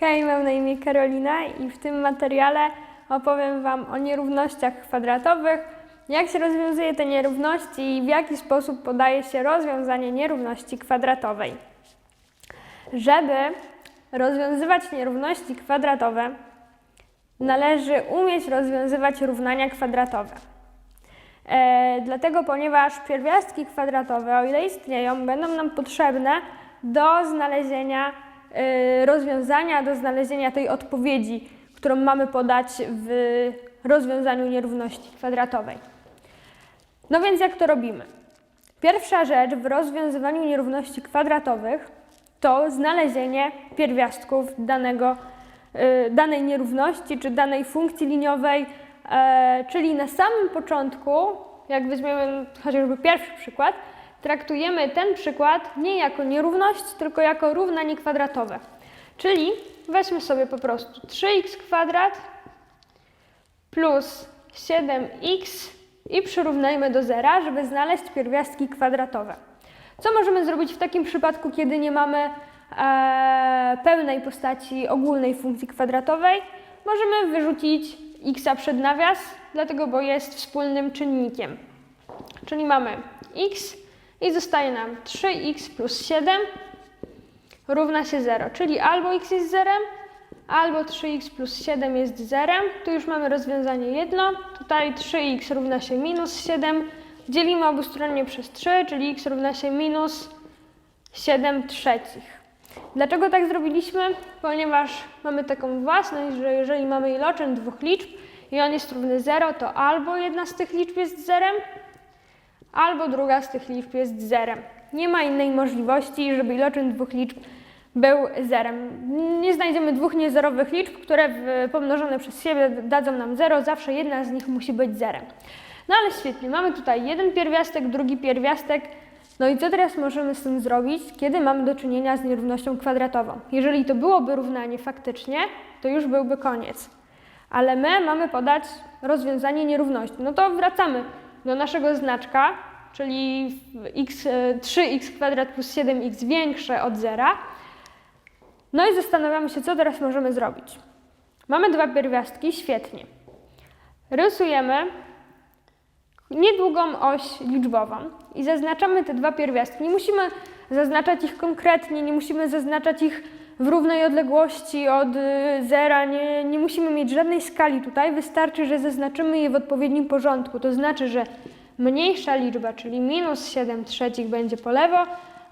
Hej, mam na imię Karolina i w tym materiale opowiem Wam o nierównościach kwadratowych, jak się rozwiązuje te nierówności i w jaki sposób podaje się rozwiązanie nierówności kwadratowej. Żeby rozwiązywać nierówności kwadratowe, należy umieć rozwiązywać równania kwadratowe. E, dlatego, ponieważ pierwiastki kwadratowe, o ile istnieją, będą nam potrzebne do znalezienia rozwiązania, do znalezienia tej odpowiedzi, którą mamy podać w rozwiązaniu nierówności kwadratowej. No więc jak to robimy? Pierwsza rzecz w rozwiązywaniu nierówności kwadratowych to znalezienie pierwiastków danego, y, danej nierówności czy danej funkcji liniowej, e, czyli na samym początku, jak weźmiemy chociażby pierwszy przykład, traktujemy ten przykład nie jako nierówność, tylko jako równanie kwadratowe. Czyli weźmy sobie po prostu 3x kwadrat plus 7x i przyrównajmy do zera, żeby znaleźć pierwiastki kwadratowe. Co możemy zrobić w takim przypadku, kiedy nie mamy e, pełnej postaci ogólnej funkcji kwadratowej? Możemy wyrzucić x przed nawias, dlatego bo jest wspólnym czynnikiem. Czyli mamy x i zostaje nam 3x plus 7 równa się 0, czyli albo x jest zerem, albo 3x plus 7 jest zerem. Tu już mamy rozwiązanie jedno. Tutaj 3x równa się minus 7. Dzielimy obustronnie przez 3, czyli x równa się minus 7 trzecich. Dlaczego tak zrobiliśmy? Ponieważ mamy taką własność, że jeżeli mamy iloczyn dwóch liczb i on jest równy 0, to albo jedna z tych liczb jest zerem, albo druga z tych liczb jest zerem. Nie ma innej możliwości, żeby iloczyn dwóch liczb był zerem. Nie znajdziemy dwóch niezerowych liczb, które pomnożone przez siebie dadzą nam 0, zawsze jedna z nich musi być zerem. No ale świetnie, mamy tutaj jeden pierwiastek, drugi pierwiastek. No i co teraz możemy z tym zrobić, kiedy mamy do czynienia z nierównością kwadratową? Jeżeli to byłoby równanie faktycznie, to już byłby koniec. Ale my mamy podać rozwiązanie nierówności. No to wracamy do naszego znaczka, czyli x, e, 3x kwadrat plus 7x większe od zera. No i zastanawiamy się, co teraz możemy zrobić. Mamy dwa pierwiastki, świetnie. Rysujemy niedługą oś liczbową i zaznaczamy te dwa pierwiastki. Nie musimy zaznaczać ich konkretnie, nie musimy zaznaczać ich w równej odległości od y, zera, nie, nie musimy mieć żadnej skali tutaj, wystarczy, że zaznaczymy je w odpowiednim porządku. To znaczy, że mniejsza liczba, czyli minus 7 trzecich będzie po lewo,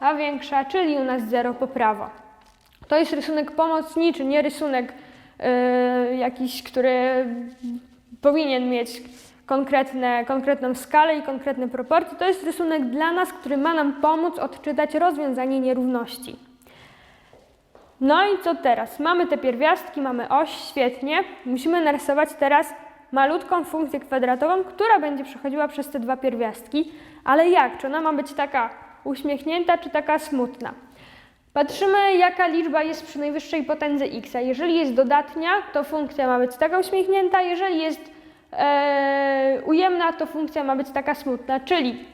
a większa, czyli u nas 0 po prawo. To jest rysunek pomocniczy, nie rysunek y, jakiś, który powinien mieć konkretne, konkretną skalę i konkretne proporcje. To jest rysunek dla nas, który ma nam pomóc odczytać rozwiązanie nierówności. No i co teraz? Mamy te pierwiastki, mamy oś, świetnie. Musimy narysować teraz malutką funkcję kwadratową, która będzie przechodziła przez te dwa pierwiastki. Ale jak? Czy ona ma być taka uśmiechnięta, czy taka smutna? Patrzymy, jaka liczba jest przy najwyższej potędze x. Jeżeli jest dodatnia, to funkcja ma być taka uśmiechnięta, jeżeli jest e, ujemna, to funkcja ma być taka smutna. Czyli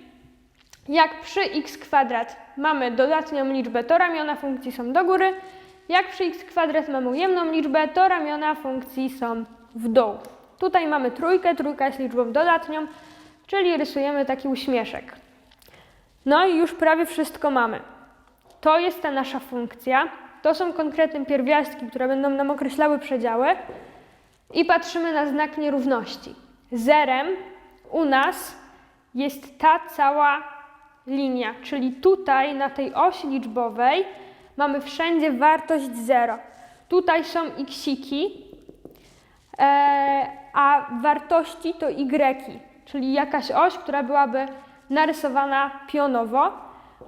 jak przy x kwadrat mamy dodatnią liczbę, to ramiona funkcji są do góry. Jak przy x kwadrat mamy ujemną liczbę, to ramiona funkcji są w dół. Tutaj mamy trójkę, trójka jest liczbą dodatnią, czyli rysujemy taki uśmieszek. No i już prawie wszystko mamy. To jest ta nasza funkcja. To są konkretne pierwiastki, które będą nam określały przedziały. I patrzymy na znak nierówności. Zerem u nas jest ta cała linia, czyli tutaj na tej osi liczbowej mamy wszędzie wartość 0. Tutaj są xiki, e, a wartości to y, czyli jakaś oś, która byłaby narysowana pionowo.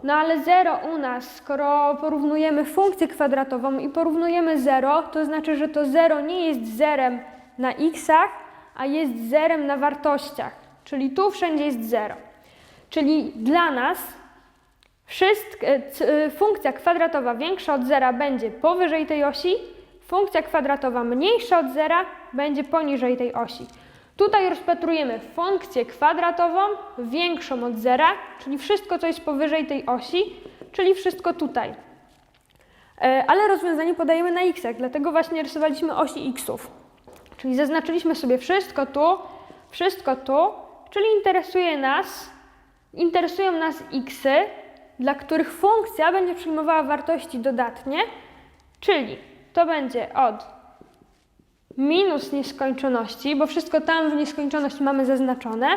No ale 0 u nas, skoro porównujemy funkcję kwadratową i porównujemy 0, to znaczy, że to 0 nie jest zerem na xach, a jest zerem na wartościach. Czyli tu wszędzie jest 0. Czyli dla nas e, e, funkcja kwadratowa większa od zera będzie powyżej tej osi, funkcja kwadratowa mniejsza od zera będzie poniżej tej osi. Tutaj rozpatrujemy funkcję kwadratową większą od zera, czyli wszystko, co jest powyżej tej osi, czyli wszystko tutaj. E, ale rozwiązanie podajemy na x, dlatego właśnie rysowaliśmy osi xów. Czyli zaznaczyliśmy sobie wszystko tu, wszystko tu, czyli interesuje nas, interesują nas xy, dla których funkcja będzie przyjmowała wartości dodatnie, czyli to będzie od minus nieskończoności, bo wszystko tam w nieskończoność mamy zaznaczone,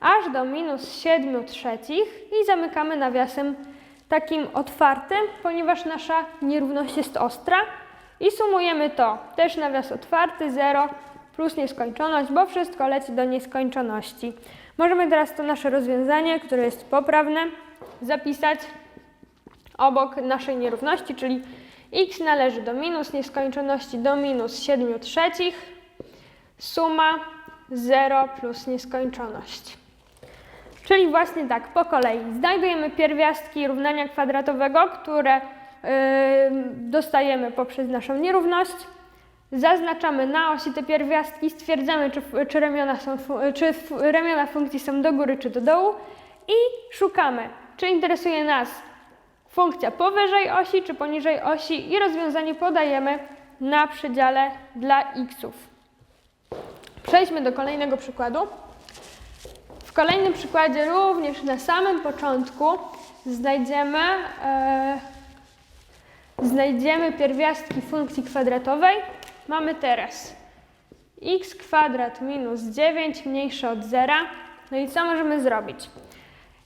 aż do minus 7 trzecich i zamykamy nawiasem takim otwartym, ponieważ nasza nierówność jest ostra i sumujemy to, też nawias otwarty, 0 plus nieskończoność, bo wszystko leci do nieskończoności. Możemy teraz to nasze rozwiązanie, które jest poprawne, zapisać obok naszej nierówności, czyli x należy do minus nieskończoności do minus 7 trzecich, suma 0 plus nieskończoność. Czyli właśnie tak, po kolei. Znajdujemy pierwiastki równania kwadratowego, które yy, dostajemy poprzez naszą nierówność. Zaznaczamy na osi te pierwiastki, stwierdzamy, czy, czy, ramiona, są, czy ramiona funkcji są do góry, czy do dołu i szukamy, czy interesuje nas funkcja powyżej osi, czy poniżej osi i rozwiązanie podajemy na przedziale dla xów. Przejdźmy do kolejnego przykładu. W kolejnym przykładzie również na samym początku znajdziemy, e, znajdziemy pierwiastki funkcji kwadratowej. Mamy teraz x kwadrat minus 9 mniejsze od zera. No i co możemy zrobić?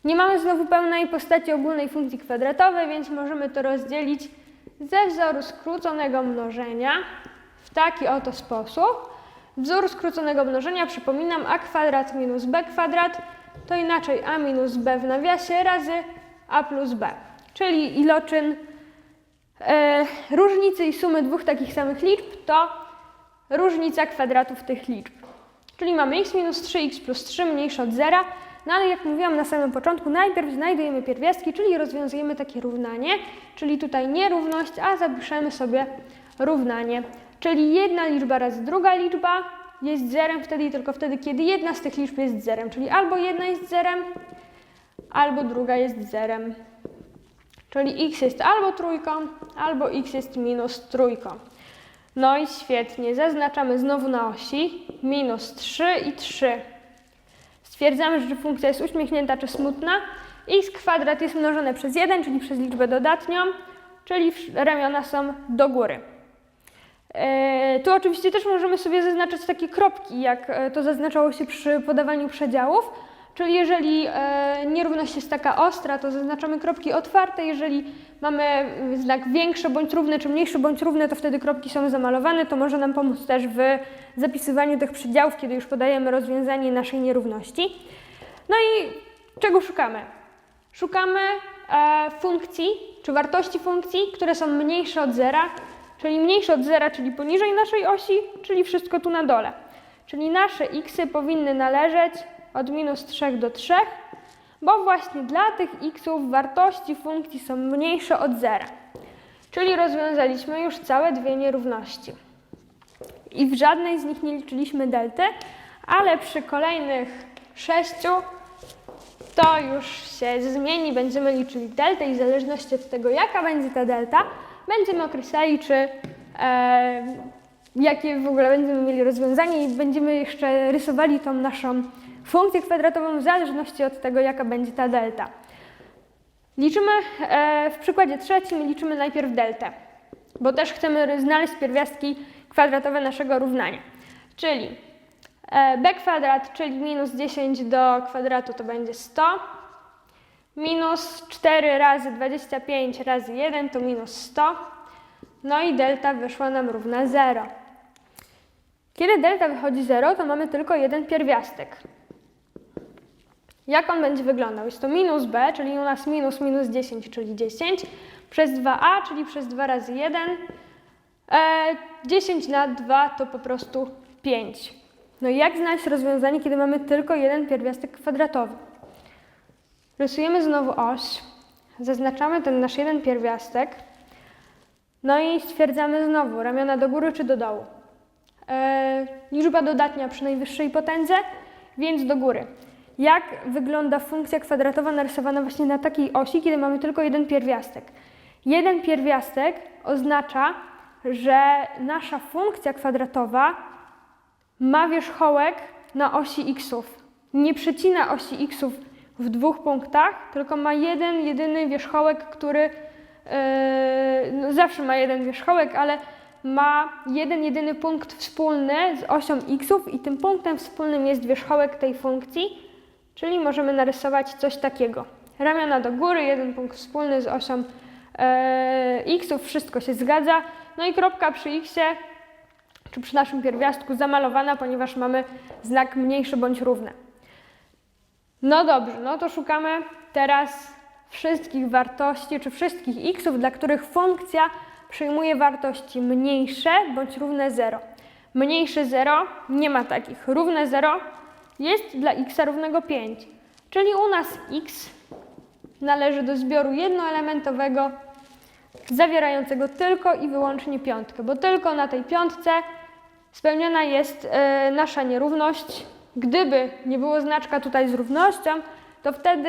Nie mamy znowu pełnej postaci ogólnej funkcji kwadratowej, więc możemy to rozdzielić ze wzoru skróconego mnożenia w taki oto sposób. Wzór skróconego mnożenia, przypominam, a kwadrat minus b kwadrat to inaczej a minus b w nawiasie razy a plus b, czyli iloczyn e, różnicy i sumy dwóch takich samych liczb to różnica kwadratów tych liczb. Czyli mamy x minus 3x plus 3 mniejsze od zera, no ale jak mówiłam na samym początku, najpierw znajdujemy pierwiastki, czyli rozwiązujemy takie równanie, czyli tutaj nierówność, a zapiszemy sobie równanie. Czyli jedna liczba razy druga liczba jest zerem wtedy i tylko wtedy, kiedy jedna z tych liczb jest zerem. Czyli albo jedna jest zerem, albo druga jest zerem. Czyli x jest albo trójką, albo x jest minus trójką. No i świetnie, zaznaczamy znowu na osi minus 3 i 3. Stwierdzamy, że funkcja jest uśmiechnięta czy smutna. x kwadrat jest mnożone przez 1, czyli przez liczbę dodatnią, czyli ramiona są do góry. E, Tu oczywiście też możemy sobie zaznaczać takie kropki, jak e, to zaznaczało się przy podawaniu przedziałów. Czyli jeżeli e, nierówność jest taka ostra, to zaznaczamy kropki otwarte. Jeżeli mamy mm, znak większy bądź równy, czy mniejszy bądź równy, to wtedy kropki są zamalowane. To może nam pomóc też w zapisywaniu tych przedziałów, kiedy już podajemy rozwiązanie naszej nierówności. No i czego szukamy? Szukamy e, funkcji, czy wartości funkcji, które są mniejsze od zera, czyli mniejsze od zera, czyli poniżej naszej osi, czyli wszystko tu na dole. Czyli nasze xy powinny należeć od minus 3 do 3, bo właśnie dla tych xów wartości funkcji są mniejsze od zera. Czyli rozwiązaliśmy już całe dwie nierówności. I w żadnej z nich nie liczyliśmy delty, ale przy kolejnych sześciu to już się zmieni, będziemy liczyli deltę i w zależności od tego, jaka będzie ta delta, będziemy określali, czy e, jakie w ogóle będziemy mieli rozwiązanie i będziemy jeszcze rysowali tą naszą funkcję kwadratową w zależności od tego, jaka będzie ta delta. Liczymy e, w przykładzie trzecim, liczymy najpierw deltę, bo też chcemy znaleźć pierwiastki kwadratowe naszego równania. Czyli e, b kwadrat, czyli minus 10 do kwadratu to będzie 100, minus 4 razy 25 razy 1 to minus 100, no i delta wyszła nam równa 0. Kiedy delta wychodzi 0, to mamy tylko jeden pierwiastek. Jak on będzie wyglądał? Jest to minus b, czyli u nas minus minus 10, czyli 10, przez 2a, czyli przez 2 razy 1. E, 10 na 2 to po prostu 5. No i jak znaleźć rozwiązanie, kiedy mamy tylko jeden pierwiastek kwadratowy? Rysujemy znowu oś, zaznaczamy ten nasz jeden pierwiastek, no i stwierdzamy znowu ramiona do góry czy do dołu. E, liczba dodatnia przy najwyższej potędze, więc do góry. Jak wygląda funkcja kwadratowa narysowana właśnie na takiej osi, kiedy mamy tylko jeden pierwiastek? Jeden pierwiastek oznacza, że nasza funkcja kwadratowa ma wierzchołek na osi xów. Nie przecina osi xów w dwóch punktach, tylko ma jeden, jedyny wierzchołek, który yy, no zawsze ma jeden wierzchołek, ale ma jeden, jedyny punkt wspólny z osią xów i tym punktem wspólnym jest wierzchołek tej funkcji, czyli możemy narysować coś takiego. Ramiona do góry, jeden punkt wspólny z osią e, xów, wszystko się zgadza. No i kropka przy xie, czy przy naszym pierwiastku zamalowana, ponieważ mamy znak mniejszy bądź równy. No dobrze, no to szukamy teraz wszystkich wartości, czy wszystkich xów, dla których funkcja przyjmuje wartości mniejsze bądź równe 0. Mniejsze 0 nie ma takich. Równe 0 jest dla x równego 5. Czyli u nas x należy do zbioru jednoelementowego zawierającego tylko i wyłącznie piątkę, bo tylko na tej piątce spełniona jest e, nasza nierówność. Gdyby nie było znaczka tutaj z równością, to wtedy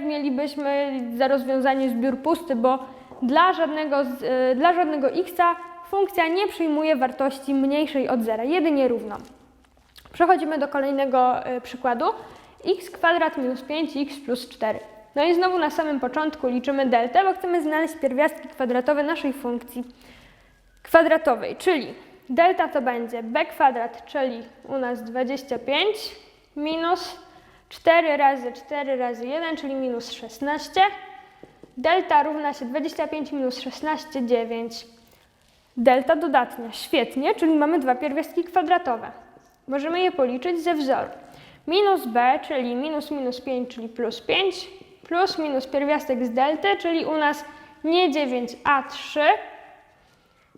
mielibyśmy za rozwiązanie zbiór pusty, bo dla żadnego, e, dla żadnego x funkcja nie przyjmuje wartości mniejszej od zera, jedynie równą. Przechodzimy do kolejnego e, przykładu. x kwadrat minus 5x plus 4. No i znowu na samym początku liczymy deltę, bo chcemy znaleźć pierwiastki kwadratowe naszej funkcji kwadratowej, czyli delta to będzie b kwadrat, czyli u nas 25 minus 4 razy 4 razy 1, czyli minus 16. Delta równa się 25 minus 16, 9. Delta dodatnia, świetnie, czyli mamy dwa pierwiastki kwadratowe. Możemy je policzyć ze wzoru. Minus b, czyli minus minus 5, czyli plus 5, plus minus pierwiastek z delty, czyli u nas nie 9, a 3,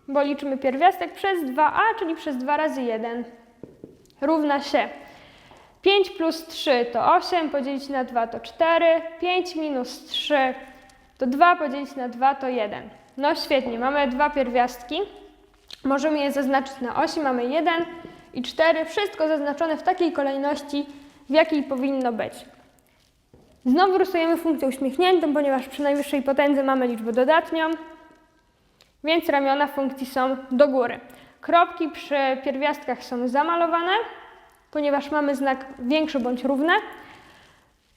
bo liczymy pierwiastek przez 2a, czyli przez 2 razy 1, równa się 5 plus 3 to 8, podzielić na 2 to 4, 5 minus 3 to 2, podzielić na 2 to 1. No świetnie, mamy dwa pierwiastki. Możemy je zaznaczyć na osi, mamy 1 i 4, wszystko zaznaczone w takiej kolejności, w jakiej powinno być. Znowu rysujemy funkcję uśmiechniętą, ponieważ przy najwyższej potędze mamy liczbę dodatnią, więc ramiona funkcji są do góry. Kropki przy pierwiastkach są zamalowane, ponieważ mamy znak większy bądź równe.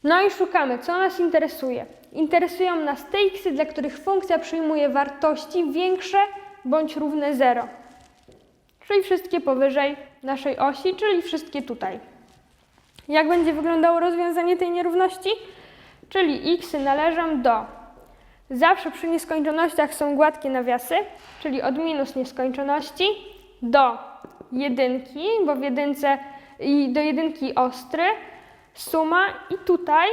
No i szukamy, co nas interesuje. Interesują nas te x, dla których funkcja przyjmuje wartości większe bądź równe 0. Czyli wszystkie powyżej naszej osi, czyli wszystkie tutaj. Jak będzie wyglądało rozwiązanie tej nierówności? Czyli x należą do. Zawsze przy nieskończonościach są gładkie nawiasy, czyli od minus nieskończoności do jedynki, bo w jedynce i do jedynki ostry, suma i tutaj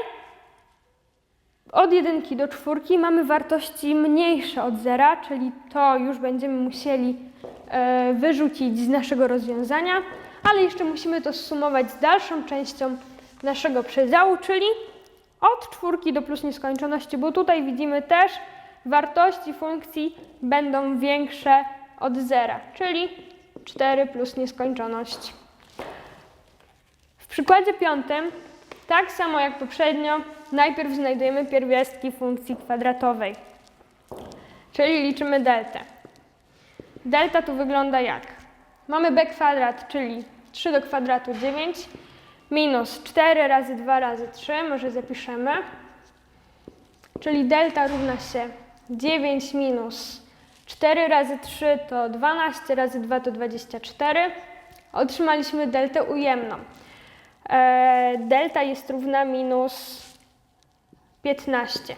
od jedynki do czwórki mamy wartości mniejsze od zera, czyli to już będziemy musieli wyrzucić z naszego rozwiązania, ale jeszcze musimy to zsumować z dalszą częścią naszego przedziału, czyli od czwórki do plus nieskończoności, bo tutaj widzimy też wartości funkcji będą większe od zera, czyli 4 plus nieskończoność. W przykładzie piątym, tak samo jak poprzednio, najpierw znajdujemy pierwiastki funkcji kwadratowej, czyli liczymy deltę. Delta tu wygląda jak? Mamy b kwadrat, czyli 3 do kwadratu 9, minus 4 razy 2 razy 3, może zapiszemy, czyli delta równa się 9 minus 4 razy 3 to 12 razy 2 to 24. Otrzymaliśmy deltę ujemną. E, delta jest równa minus 15.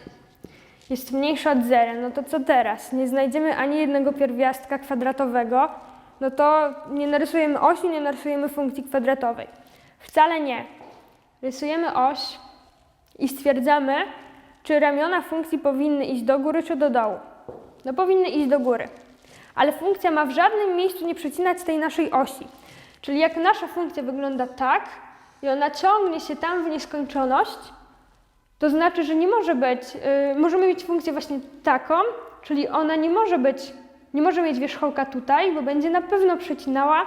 Jest mniejsza od zera. No to co teraz? Nie znajdziemy ani jednego pierwiastka kwadratowego, no to nie narysujemy osi, nie narysujemy funkcji kwadratowej. Wcale nie. Rysujemy oś i stwierdzamy, czy ramiona funkcji powinny iść do góry czy do dołu. No powinny iść do góry. Ale funkcja ma w żadnym miejscu nie przecinać tej naszej osi. Czyli jak nasza funkcja wygląda tak i ona ciągnie się tam w nieskończoność, to znaczy, że nie może być, yy, możemy mieć funkcję właśnie taką, czyli ona nie może być, nie może mieć wierzchołka tutaj, bo będzie na pewno przecinała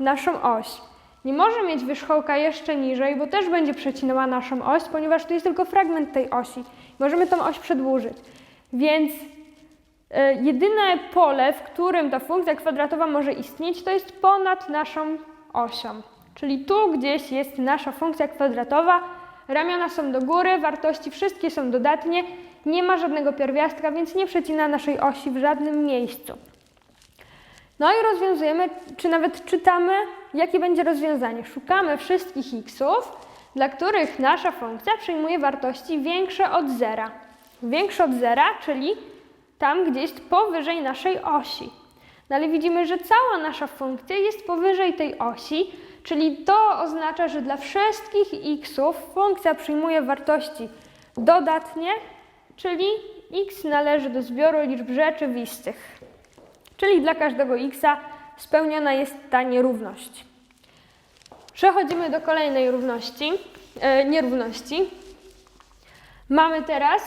naszą oś. Nie może mieć wierzchołka jeszcze niżej, bo też będzie przecinała naszą oś, ponieważ to jest tylko fragment tej osi. Możemy tą oś przedłużyć. Więc E, Jedyne pole, w którym ta funkcja kwadratowa może istnieć, to jest ponad naszą osią. Czyli tu gdzieś jest nasza funkcja kwadratowa, ramiona są do góry, wartości wszystkie są dodatnie, nie ma żadnego pierwiastka, więc nie przecina naszej osi w żadnym miejscu. No i rozwiązujemy, czy nawet czytamy, jakie będzie rozwiązanie. Szukamy wszystkich xów, dla których nasza funkcja przyjmuje wartości większe od zera. Większe od zera, czyli tam, gdzie jest powyżej naszej osi. No ale widzimy, że cała nasza funkcja jest powyżej tej osi, czyli to oznacza, że dla wszystkich xów funkcja przyjmuje wartości dodatnie, czyli x należy do zbioru liczb rzeczywistych. Czyli dla każdego x spełniona jest ta nierówność. Przechodzimy do kolejnej równości, e, nierówności. Mamy teraz,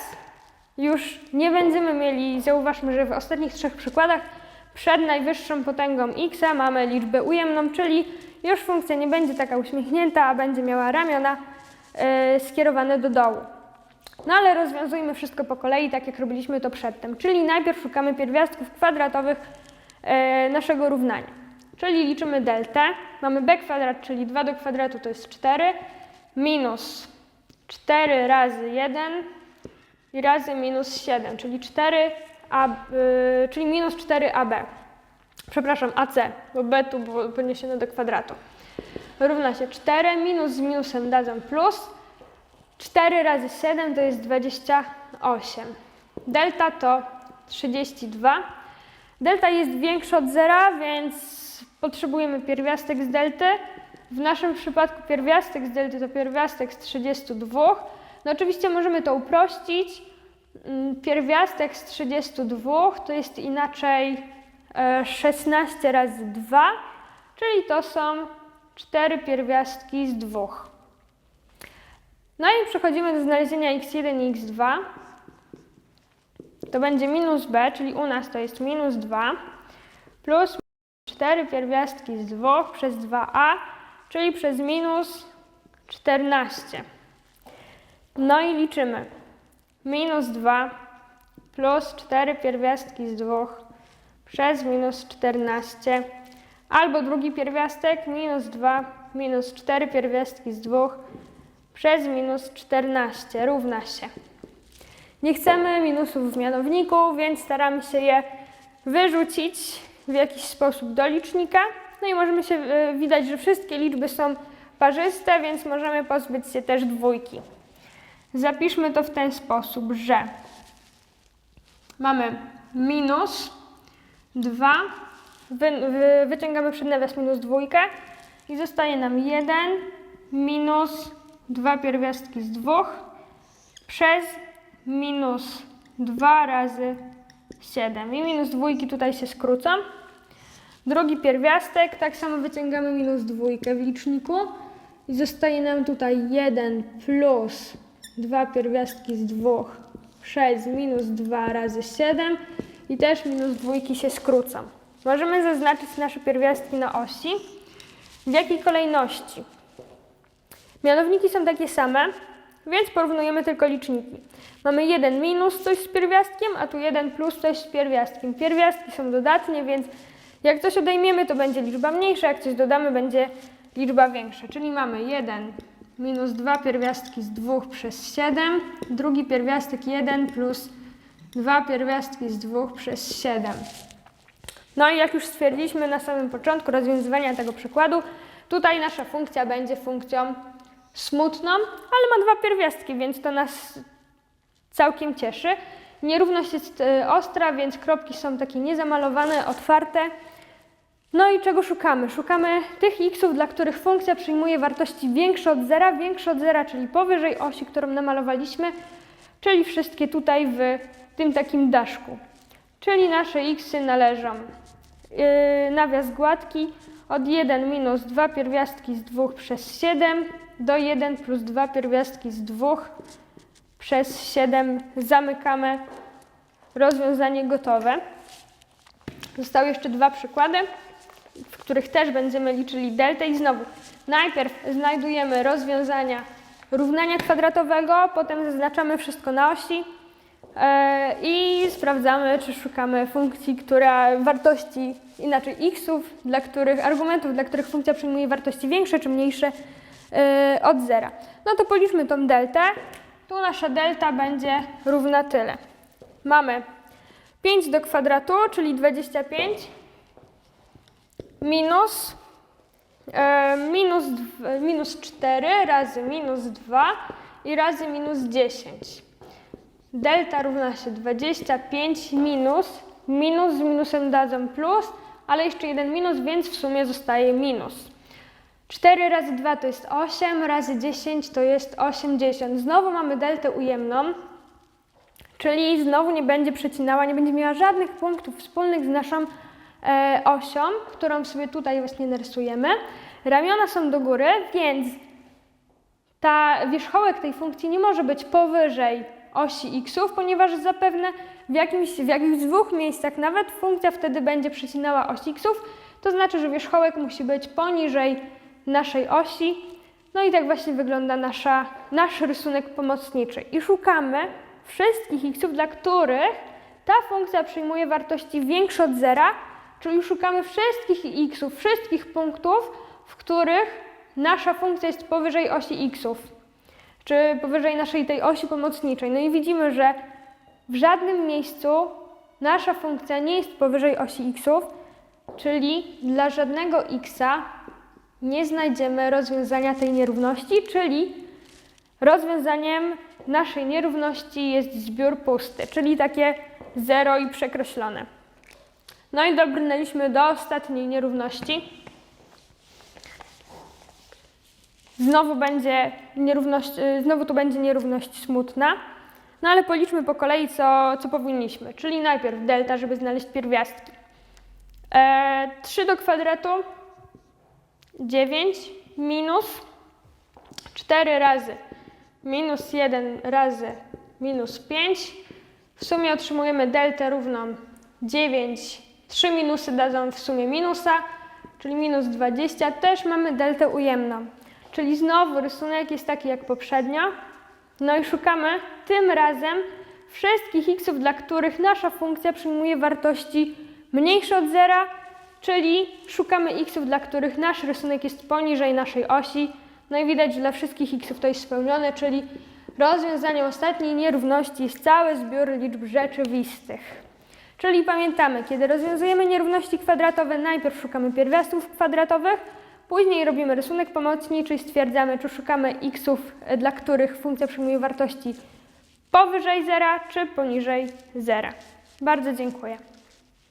już nie będziemy mieli, zauważmy, że w ostatnich trzech przykładach przed najwyższą potęgą x mamy liczbę ujemną, czyli już funkcja nie będzie taka uśmiechnięta, a będzie miała ramiona e, skierowane do dołu. No ale rozwiązujmy wszystko po kolei, tak jak robiliśmy to przedtem. Czyli najpierw szukamy pierwiastków kwadratowych e, naszego równania. Czyli liczymy deltę. Mamy b kwadrat, czyli 2 do kwadratu to jest 4, minus 4 razy 1 i razy minus 7, czyli 4, a, y, czyli minus 4ab. Przepraszam, ac, bo b tu było podniesione do kwadratu. Równa się 4, minus z minusem dadzą plus. 4 razy 7 to jest 28. Delta to 32. Delta jest większa od zera, więc potrzebujemy pierwiastek z delty. W naszym przypadku pierwiastek z delty to pierwiastek z 32. No oczywiście możemy to uprościć. Mm, Pierwiastek z 32 to jest inaczej e, 16 razy 2, czyli to są 4 pierwiastki z 2. No i przechodzimy do znalezienia x1 i x2. To będzie minus b, czyli u nas to jest minus 2, plus 4 pierwiastki z 2 przez 2a, czyli przez minus 14. No i liczymy. Minus 2 plus 4 pierwiastki z 2 przez minus 14. Albo drugi pierwiastek minus 2 minus 4 pierwiastki z 2 przez minus 14 równa się. Nie chcemy minusów w mianowniku, więc staramy się je wyrzucić w jakiś sposób do licznika. No i możemy się y, widać, że wszystkie liczby są parzyste, więc możemy pozbyć się też dwójki. Zapiszmy to w ten sposób, że mamy minus 2, wy, wy, wyciągamy przed nawias minus dwójkę i zostaje nam 1 minus 2 pierwiastki z 2 przez minus 2 razy 7. I minus dwójki tutaj się skrócą. Drugi pierwiastek, tak samo wyciągamy minus dwójkę w liczniku i zostaje nam tutaj 1 plus 2 pierwiastki z 2 przez minus 2 razy 7 i też minus dwójki się skrócą. Możemy zaznaczyć nasze pierwiastki na osi. W jakiej kolejności? Mianowniki są takie same, więc porównujemy tylko liczniki. Mamy 1 minus coś z pierwiastkiem, a tu 1 plus coś z pierwiastkiem. Pierwiastki są dodatnie, więc jak coś odejmiemy, to będzie liczba mniejsza, jak coś dodamy, będzie liczba większa. Czyli mamy 1 minus 2 pierwiastki z 2 przez 7, drugi pierwiastek 1 plus 2 pierwiastki z 2 przez 7. No i jak już stwierdziliśmy na samym początku rozwiązywania tego przykładu, tutaj nasza funkcja będzie funkcją smutną, ale ma dwa pierwiastki, więc to nas całkiem cieszy. Nierówność jest e, ostra, więc kropki są takie niezamalowane, otwarte. No i czego szukamy? Szukamy tych xów, dla których funkcja przyjmuje wartości większe od zera, większe od zera, czyli powyżej osi, którą namalowaliśmy, czyli wszystkie tutaj w tym takim daszku. Czyli nasze xy należą yy, nawias gładki od 1 minus 2 pierwiastki z 2 przez 7 do 1 plus 2 pierwiastki z 2 przez 7 zamykamy rozwiązanie gotowe. Zostały jeszcze dwa przykłady, których też będziemy liczyli deltę i znowu najpierw znajdujemy rozwiązania równania kwadratowego, potem zaznaczamy wszystko na osi, E, I sprawdzamy, czy szukamy funkcji, która wartości, inaczej xów, dla których, argumentów, dla których funkcja przyjmuje wartości większe czy mniejsze e, od zera. No to policzmy tą deltę. Tu nasza delta będzie równa tyle. Mamy 5 do kwadratu, czyli 25, minus, e, minus, minus 4 razy minus 2 i razy minus 10. Delta równa się 25 minus, minus z minusem dadzą plus, ale jeszcze jeden minus, więc w sumie zostaje minus. 4 razy 2 to jest 8, razy 10 to jest 80. Znowu mamy deltę ujemną, czyli znowu nie będzie przecinała, nie będzie miała żadnych punktów wspólnych z naszą osią, którą sobie tutaj właśnie narysujemy. Ramiona są do góry, więc ta wierzchołek tej funkcji nie może być powyżej osi xów, ponieważ zapewne w, jakimś, w jakichś dwóch miejscach nawet funkcja wtedy będzie przecinała oś xów, to znaczy, że wierzchołek musi być poniżej naszej osi. No i tak właśnie wygląda nasza, nasz rysunek pomocniczy. I szukamy wszystkich xów, dla których ta funkcja przyjmuje wartości większe od zera, czyli szukamy wszystkich xów, wszystkich punktów, w których nasza funkcja jest powyżej osi xów, czy powyżej naszej tej osi pomocniczej. No i widzimy, że w żadnym miejscu nasza funkcja nie jest powyżej osi xów, czyli dla żadnego xa nie znajdziemy rozwiązania tej nierówności, czyli rozwiązaniem naszej nierówności jest zbiór pusty, czyli takie zero i przekreślone. No i dobrnęliśmy do ostatniej nierówności. Znowu będzie nierówność, y, znowu tu będzie nierówność smutna. No ale policzmy po kolei, co, co powinniśmy. Czyli najpierw delta, żeby znaleźć pierwiastki. E, 3 do kwadratu 9 minus 4 razy minus 1 razy minus 5. W sumie otrzymujemy deltę równą 9. 3 minusy dadzą w sumie minusa, czyli minus 20. Też mamy deltę ujemną. Czyli znowu rysunek jest taki jak poprzednio. No i szukamy tym razem wszystkich xów, dla których nasza funkcja przyjmuje wartości mniejsze od zera, czyli szukamy xów, dla których nasz rysunek jest poniżej naszej osi. No i widać, że dla wszystkich xów to jest spełnione, czyli rozwiązaniem ostatniej nierówności jest cały zbiór liczb rzeczywistych. Czyli pamiętamy, kiedy rozwiązujemy nierówności kwadratowe, najpierw szukamy pierwiastków kwadratowych, później robimy rysunek pomocniczy i stwierdzamy, czy szukamy xów, e, dla których funkcja przyjmuje wartości powyżej zera, czy poniżej zera. Bardzo dziękuję.